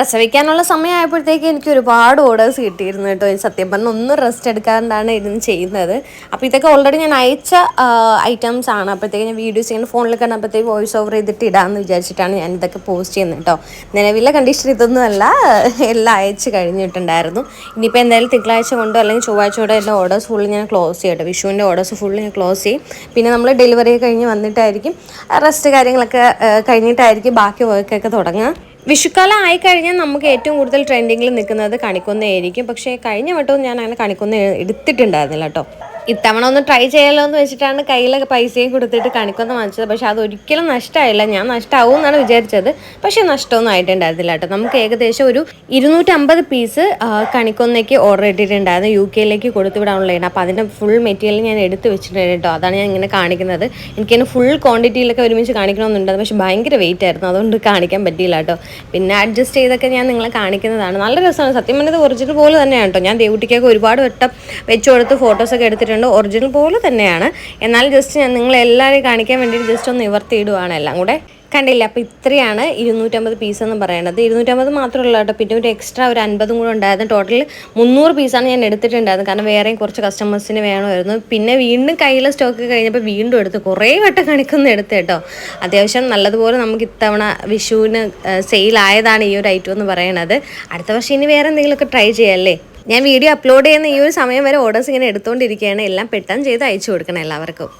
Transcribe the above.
പ്രസവിക്കാനുള്ള സമയമായപ്പോഴത്തേക്ക് എനിക്ക് ഒരുപാട് ഓർഡേഴ്സ് കിട്ടിയിരുന്നു കേട്ടോ. സത്യം പറഞ്ഞാൽ ഒന്നും റെസ്റ്റ് എടുക്കാണ്ടാണ് ഇരുന്ന് ചെയ്യുന്നത്. അപ്പോൾ ഇതൊക്കെ ഓൾറെഡി ഞാൻ അയച്ച ഐറ്റംസ് ആണ്. അപ്പോഴത്തേക്ക് ഞാൻ വീഡിയോസ് ഇങ്ങനെ ഫോണിൽ കണ്ടപ്പോഴത്തേക്ക് വോയിസ് ഓവർ ചെയ്തിട്ട് ഇടാമെന്ന് വിചാരിച്ചിട്ടാണ് ഞാൻ ഇതൊക്കെ പോസ്റ്റ് ചെയ്യുന്നത് കേട്ടോ. നിലവിലെ കണ്ടീഷൻ ഇതൊന്നുമല്ല എല്ലാം അയച്ച് കഴിഞ്ഞിട്ടുണ്ടായിരുന്നു. ഇനിയിപ്പോൾ എന്തായാലും തിങ്കളാഴ്ച കൊണ്ടോ അല്ലെങ്കിൽ ചൊവ്വാഴ്ച കൊണ്ടോ എന്റെ ഓർഡേഴ്സ് ഫുള്ള് ഞാൻ ക്ലോസ് ചെയ്യട്ടോ വിഷുവിന്റെ ഓർഡേഴ്സ് ഫുള്ള് ഞാൻ ക്ലോസ് ചെയ്യും. പിന്നെ നമ്മൾ ഡെലിവറി കഴിഞ്ഞ് വന്നിട്ടായിരിക്കും. റെസ്റ്റ് കാര്യങ്ങളൊക്കെ കഴിഞ്ഞിട്ടായിരിക്കും ബാക്കി വർക്കൊക്കെ തുടങ്ങുക. വിഷുക്കാലം ആയിക്കഴിഞ്ഞാൽ നമുക്ക് ഏറ്റവും കൂടുതൽ ട്രെൻഡിങ്ങിൽ നിൽക്കുന്നത് കണിക്കൊന്നയായിരിക്കും. പക്ഷേ കഴിഞ്ഞ വട്ടവും ഞാൻ അങ്ങനെ കണിക്കൊന്ന എടുത്തിട്ടുണ്ടായിരുന്നില്ല കേട്ടോ. ഇത്തവണ ഒന്ന് ട്രൈ ചെയ്യാലോ എന്ന് വെച്ചിട്ടാണ് കയ്യിലൊക്കെ പൈസയും കൊടുത്തിട്ട് കണിക്കൊന്ന് വാങ്ങിച്ചത്. പക്ഷെ അത് ഒരിക്കലും നഷ്ടമായില്ല. ഞാൻ നഷ്ടമാവും എന്നാണ് വിചാരിച്ചത്. പക്ഷേ നഷ്ടമൊന്നും ആയിട്ടുണ്ടായിരുന്നില്ല കേട്ടോ. നമുക്ക് ഏകദേശം ഒരു ഇരുന്നൂറ്റമ്പത് പീസ് കണിക്കൊന്നേക്ക് ഓർഡർ ഇട്ടിട്ടുണ്ടായിരുന്നു. യു കെയിലേക്ക് കൊടുത്തുവിടാനുള്ളതാണ്. അപ്പോൾ അതിന്റെ ഫുൾ മെറ്റീരിയൽ ഞാൻ എടുത്ത് വെച്ചിട്ടുണ്ട് കേട്ടോ. അതാണ് ഞാൻ ഇങ്ങനെ കാണിക്കുന്നത്. എനിക്കതിന് ഫുൾ ക്വാണ്ടിറ്റിയിലൊക്കെ ഒരുമിച്ച് കാണിക്കണമെന്നുണ്ടായിരുന്നു. പക്ഷെ ഭയങ്കര വെയിറ്റ് ആയിരുന്നു. അതുകൊണ്ട് കാണിക്കാൻ പറ്റിയില്ല കേട്ടോ. പിന്നെ അഡ്ജസ്റ്റ് ചെയ്തൊക്കെ ഞാൻ നിങ്ങളെ കാണിക്കുന്നതാണ്. നല്ല രസമാണ്. സത്യം പറഞ്ഞത് ഒറിജിനൽ പോലെ തന്നെയാണ് കേട്ടോ. ഞാൻ ദേവുട്ടിക്കൊക്കെ ഒരുപാട് വട്ടം വെച്ചു കൊടുത്ത് ഫോട്ടോസൊക്കെ എടുത്തിട്ടുണ്ട്. ഒറിജിനൽ പോലെ തന്നെയാണ്. എന്നാൽ ജസ്റ്റ് ഞാൻ നിങ്ങളെല്ലാവരെയും കാണിക്കാൻ വേണ്ടിയിട്ട് ജസ്റ്റ് ഒന്ന് നിവർത്തിയിടുവാണ്. എല്ലാം കൂടെ കണ്ടില്ല? അപ്പോൾ ഇത്രയാണ് ഇരുന്നൂറ്റമ്പത് പീസ് എന്ന് പറയുന്നത് ഇരുന്നൂറ്റമ്പത് മാത്രമല്ല കേട്ടോ. പിന്നെ ഒരു എക്സ്ട്രാ ഒരു അൻപതും കൂടെ ഉണ്ടായിരുന്നു. ടോട്ടൽ മുന്നൂറ് പീസാണ് ഞാൻ എടുത്തിട്ടുണ്ടായിരുന്നത്. കാരണം വേറെയും കുറച്ച് കസ്റ്റമേഴ്സിന് വേണമായിരുന്നു. പിന്നെ വീണ്ടും കയ്യിലെ സ്റ്റോക്ക് കഴിഞ്ഞപ്പോൾ വീണ്ടും എടുത്ത് കുറേ വട്ടം കണിക്കൊന്നും എടുത്ത് കേട്ടോ. അത്യാവശ്യം നല്ലതുപോലെ നമുക്ക് ഇത്തവണ വിഷുവിന് സെയിലായതാണ് ഈ ഒരു ഐറ്റം എന്ന് പറയണത്. അടുത്ത വർഷം ഇനി വേറെ എന്തെങ്കിലുമൊക്കെ ട്രൈ ചെയ്യാമല്ലേ ഞാൻ വീഡിയോ അപ്ലോഡ് ചെയ്യുന്ന ഈ ഒരു സമയം വരെ ഓർഡേഴ്സ് ഇങ്ങനെ എടുത്തുകൊണ്ടിരിക്കുകയാണ് എല്ലാം പെട്ടെന്ന് ചെയ്ത് അയച്ചു കൊടുക്കണം എല്ലാവർക്കും.